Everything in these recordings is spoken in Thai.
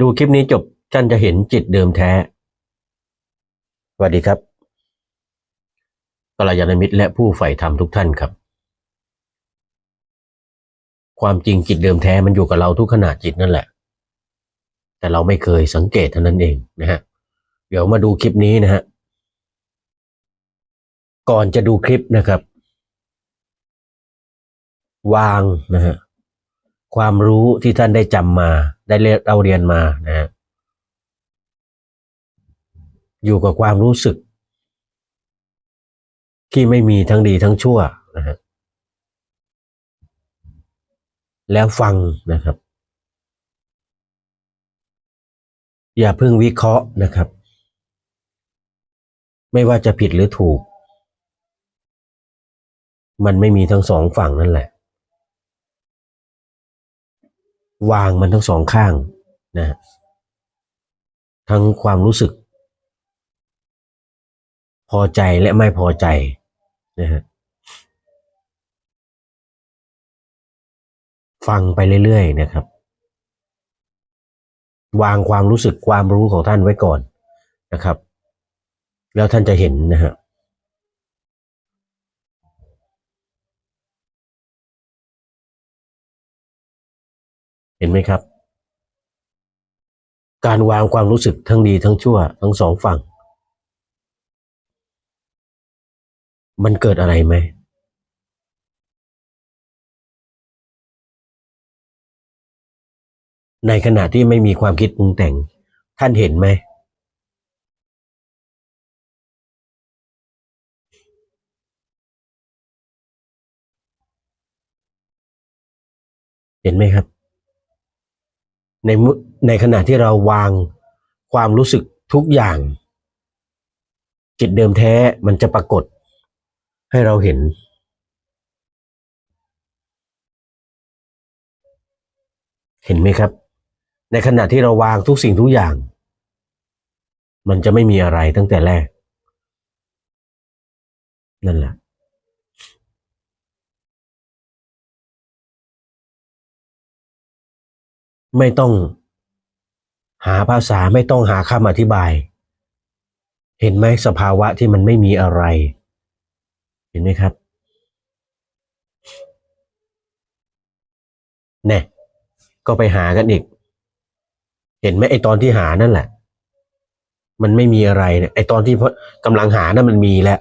ดูคลิปนี้จบท่านจะเห็นจิตเดิมแท้ สวัสดีครับกัลยาณมิตรและผู้ใฝ่ธรรมทุกท่านครับ ความจริงจิตเดิมแท้มันอยู่กับเราทุกขณะจิตนั่นแหละ แต่เราไม่เคยสังเกตเท่านั้นเองนะฮะ เดี๋ยวมาดูคลิปนี้นะฮะ ก่อนจะดูคลิปนะครับ วางนะฮะ ความรู้ที่ท่านได้จำมา ได้เราเรียนมานะฮะอยู่กับความรู้สึก ที่ไม่มีทั้งดีทั้งชั่วนะฮะแล้วฟังนะครับ อย่าเพิ่งวิเคราะห์นะครับ ไม่ว่าจะผิดหรือถูก มันไม่มีทั้งสองฝั่งนั่นแหละ วางมันทั้งสองข้างนะทั้งความรู้สึก พอใจและไม่พอใจนะฮะฟังไปเรื่อยๆนะครับ วางความรู้สึกความรู้ของท่านไว้ก่อนนะครับ แล้วท่านจะเห็นนะฮะ เห็นไหมครับ การวางความรู้สึกทั้งดีทั้งชั่ว ทั้งสองฝั่ง มันเกิดอะไรไหมในขณะที่ไม่มีความคิดปรุงแต่ง ท่านเห็นไหม เห็นไหมครับ ในมุในขณะที่เราวางความรู้สึกทุกอย่าง จิตเดิมแท้มันจะปรากฏให้เราเห็น เห็นไหมครับ ในขณะที่เราวางทุกสิ่งทุกอย่าง มันจะไม่มีอะไรตั้งแต่แรก นั่นแหละ ไม่ต้องหาภาษาไม่ต้องหาคำอธิบาย เห็นไหมสภาวะที่มันไม่มีอะไร เห็นไหมครับแน่ก็ไปหากันอีก เห็นไหมไอตอนที่หานั่นแหละ มันไม่มีอะไรเนี่ยไอตอนที่พกำลังหานั่นมันมีแล้ว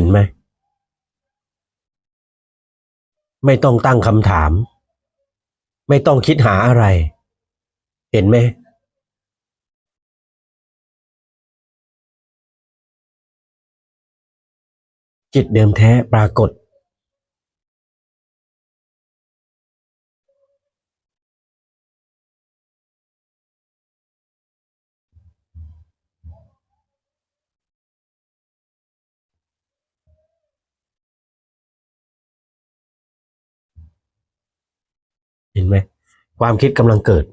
ห็นไหม ไม่ต้องตั้งคำถาม ไม่ต้องคิดหาอะไร เห็นไหมจิตเดิมแท้ปรากฏ เห็นไหม ความคิดกำลังเกิด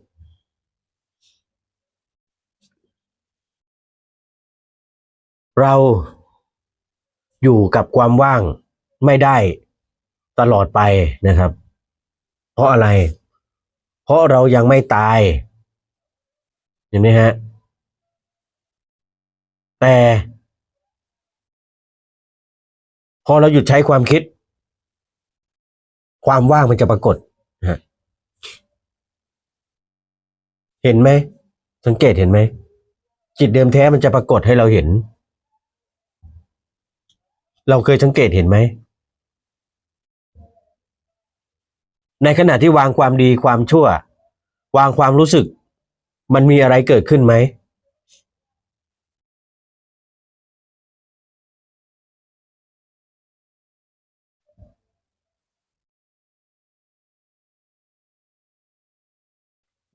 เราอยู่กับความว่างไม่ได้ตลอดไปนะครับ เพราะอะไร เพราะเรายังไม่ตาย เห็นไหมฮะ แต่ พอเราหยุดใช้ความคิด ความว่างมันจะปรากฏนะฮะ เห็นไหม สังเกตเห็นไหม จิตเดิมแท้มันจะปรากฏให้เราเห็น เราเคยสังเกตเห็นไหม ในขณะที่วางความดีความชั่ว วางความรู้สึก มันมีอะไรเกิดขึ้นไหม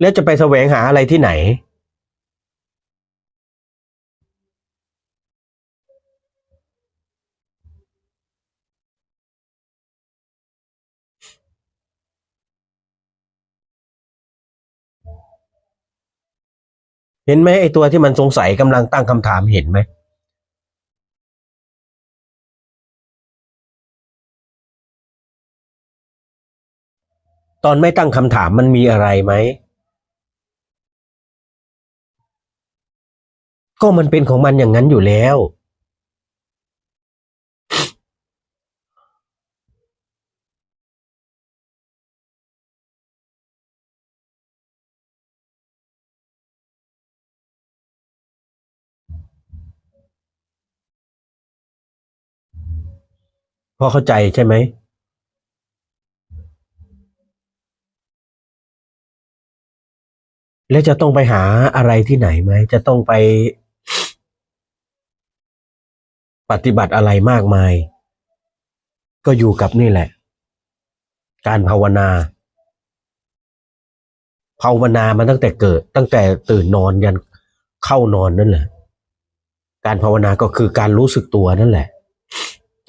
แล้วจะไปแสวงหาอะไรที่ไหน เห็นไหมไอ้ตัวที่มันสงสัยกำลังตั้งคำถามเห็นไหมตอนไม่ตั้งคำถามมันมีอะไรไหม ก็มันเป็นของมันอย่างนั้นอยู่แล้ว พอเข้าใจใช่ไหมแล้วจะต้องไปหาอะไรที่ไหนไหม จะต้องไป ปฏิบัติอะไรมากมาย ก็อยู่กับนี่แหละ การภาวนา ภาวนามาตั้งแต่เกิด ตั้งแต่ตื่นนอนยันเข้านอนนั่นแหละ การภาวนาก็คือการรู้สึกตัวนั่นแหละ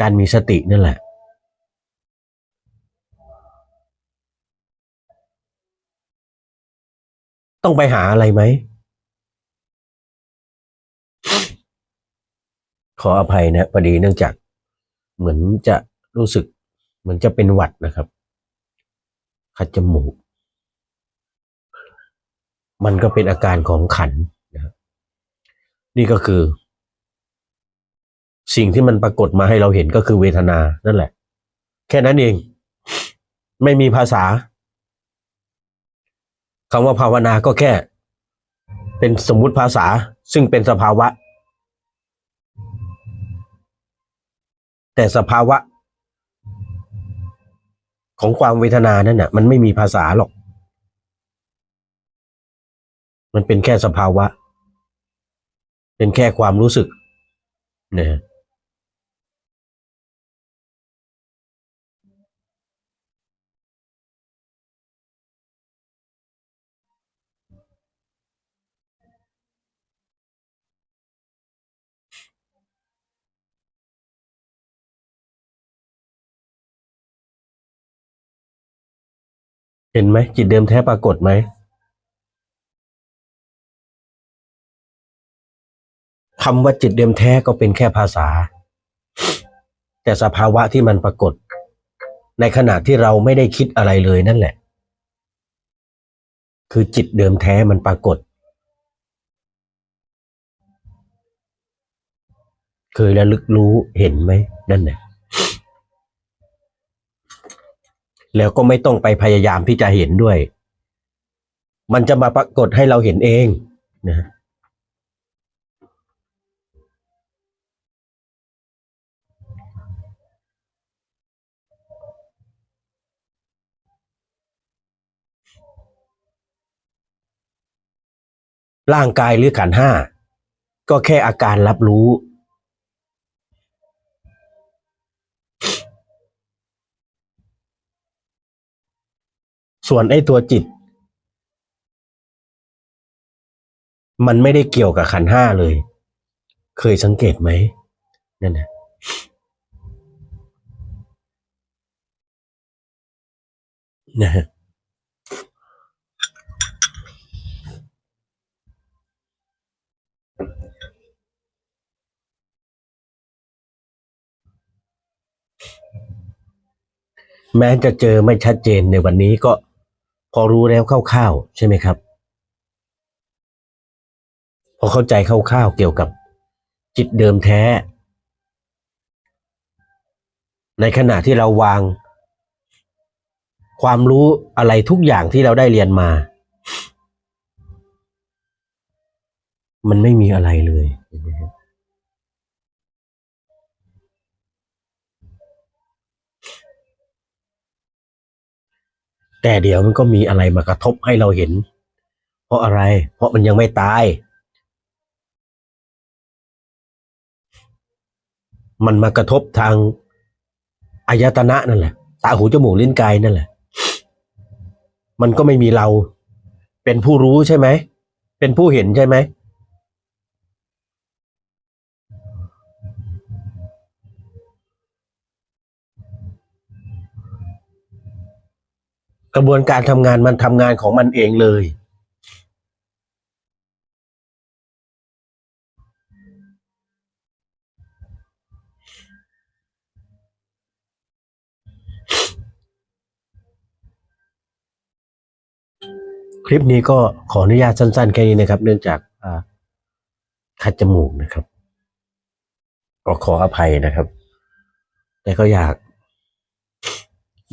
การมีสตินั่นแหละต้องไปหาอะไรไหม ขออภัยนะพอดีเนื่องจากเหมือนจะรู้สึก เหมือนจะเป็นหวัดนะครับ คัดจมูก มันก็เป็นอาการของขันนะนี่ก็คือ สิ่งที่มันปรากฏมาให้เราเห็นก็คือเวทนานั่นแหละ แค่นั้นเอง ไม่มีภาษาคำว่าภาวนาก็แค่ เป็นสมมุติภาษาซึ่งเป็นสภาวะ แต่สภาวะ ของความเวทนานั่นน่ะ มันไม่มีภาษาหรอก มันเป็นแค่สภาวะ เป็นแค่ความรู้สึกนะ เห็นไหมจิตเดิมแท้ปรากฏไหมคำว่าจิตเดิมแท้ก็เป็นแค่ภาษา แต่สภาวะที่มันปรากฏ ในขณะที่เราไม่ได้คิดอะไรเลยนั่นแหละ คือจิตเดิมแท้มันปรากฏ เคยระลึกรู้เห็นไหมนั่นแหละ แล้วก็ไม่ต้องไปพยายามที่จะเห็นด้วย มันจะมาปรากฏให้เราเห็นเองนะร่างกายหรือขันห้า ก็แค่อาการรับรู้ ส่วนไอ้ตัวจิต มันไม่ได้เกี่ยวกับขันห้าเลย เคยสังเกตไหมนั่นนะนะฮะแม้จะเจอไม่ชัดเจนในวันนี้ก็ พอรู้แล้วคร่าวๆใช่ไหมครับ พอเข้าใจคร่าวๆเกี่ยวกับจิตเดิมแท้ ในขณะที่เราวาง ความรู้อะไรทุกอย่างที่เราได้เรียนมา มันไม่มีอะไรเลยเห็นไหมครับ แต่เดี๋ยวมันก็มีอะไรมากระทบให้เราเห็น เพราะอะไร เพราะมันยังไม่ตาย มันมากระทบทางอายตนะนั่นแหละ ตาหูจมูกลิ้นกายนั่นแหละ มันก็ไม่มีเรา เป็นผู้รู้ใช่ไหม เป็นผู้เห็นใช่ไหม กระบวนการทำงานมันทำงานของมันเองเลย คลิปนี้ก็ขออนุญาตสั้นๆแค่นี้นะครับ เนื่องจากคัดจมูกนะครับ ก็ขออภัยนะครับ แต่ก็อยาก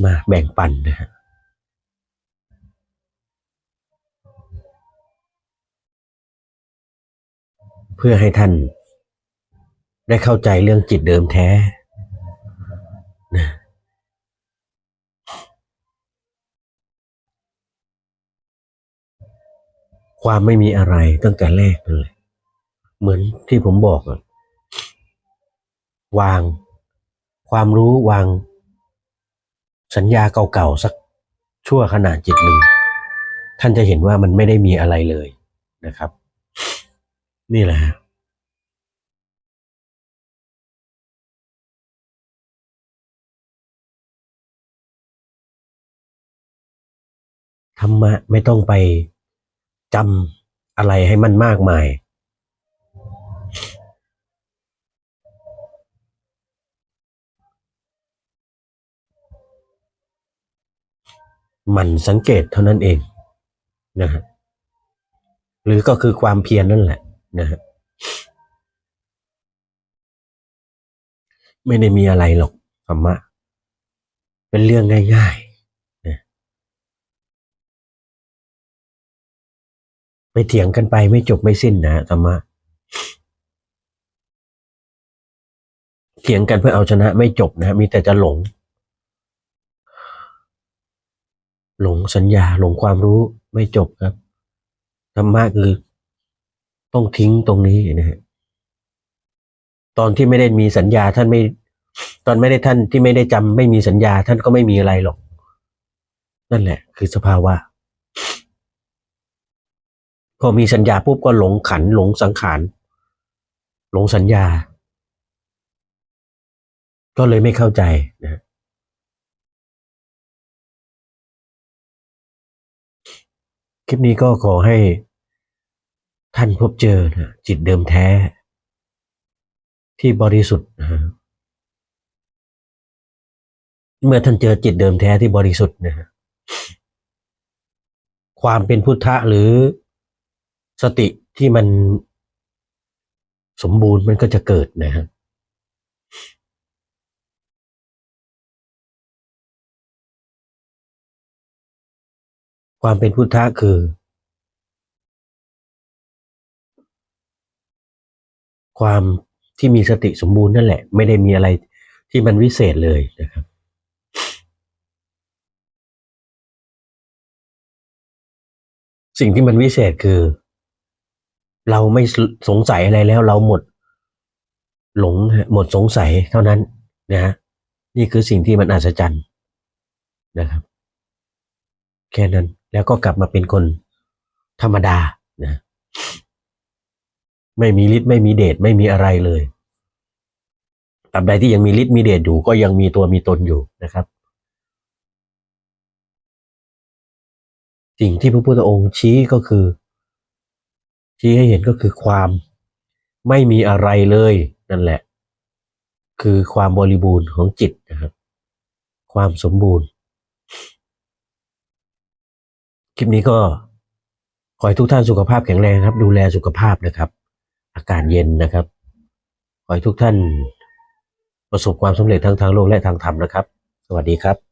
มาแบ่งปันนะครับ เพื่อให้ท่านได้เข้าใจเรื่องจิตเดิมแท้นะความไม่มีอะไรตั้งแต่แรกเลย เหมือนที่ผมบอกอะวาง ความรู้วาง สัญญาเก่าๆสักชั่วขณะจิตหนึ่ง ท่านจะเห็นว่ามันไม่ได้มีอะไรเลยนะครับ นี่แหละธรรมะไม่ต้องไปจำอะไรให้มันมากมาย มันสังเกตเท่านั้นเองนะฮะหรือก็คือความเพียรนั่นแหละ นะฮะไม่ได้มีอะไรหรอกธรรมะ เป็นเรื่องง่ายๆนะไปเถียงกันไปไม่จบไม่สิ้นนะธรรมะเถียงกันเพื่อเอาชนะไม่จบนะฮะมีแต่จะหลง หลงสัญญาหลงความรู้ไม่จบครับธรรมะคือ ต้องทิ้งตรงนี้นะฮะตอนที่ไม่ได้มีสัญญาท่านไม่ ตอนไม่ได้ท่านที่ไม่ได้จำไม่มีสัญญา ท่านก็ไม่มีอะไรหรอก นั่นแหละ คือสภาวะพอมีสัญญาปุ๊บก็หลงขัน หลงสังขารหลงสัญญา ก็เลยไม่เข้าใจนะคลิปนี้ก็ขอให้ ท่านพบเจอนะจิตเดิมแท้ ที่บริสุทธิ์นะเมื่อท่านเจอจิตเดิมแท้ที่บริสุทธิ์นะฮะความเป็นพุทธะหรือสติที่มันสมบูรณ์มันก็จะเกิดนะฮะความเป็นพุทธะคือ ความที่มีสติสมบูรณ์นั่นแหละ ไม่ได้มีอะไรที่มันวิเศษเลยนะครับสิ่งที่มันวิเศษคือ เราไม่สงสัยอะไรแล้วเราหมด หลงหมดสงสัยเท่านั้นนะฮะนี่คือสิ่งที่มันอัศจรรย์นะครับ แค่นั้นแล้วก็กลับมาเป็นคนธรรมดานะ ไม่มีฤทธิ์ไม่มีเดชไม่มีอะไรเลยตราบใดที่ยังมีฤทธิ์มีเดชอยู่ก็ยังมีตัวมีตนอยู่นะครับ สิ่งที่พระพุทธองค์ชี้ก็คือ ชี้ให้เห็นก็คือความไม่มีอะไรเลยนั่นแหละ คือความบริบูรณ์ของจิตนะครับ ความสมบูรณ์ คลิปนี้ก็ขอให้ทุกท่านสุขภาพแข็งแรงครับ ดูแลสุขภาพนะครับ อากาศเย็นนะครับ ขอให้ทุกท่านประสบความสำเร็จทั้งทางโลกและทางธรรมนะครับ สวัสดีครับ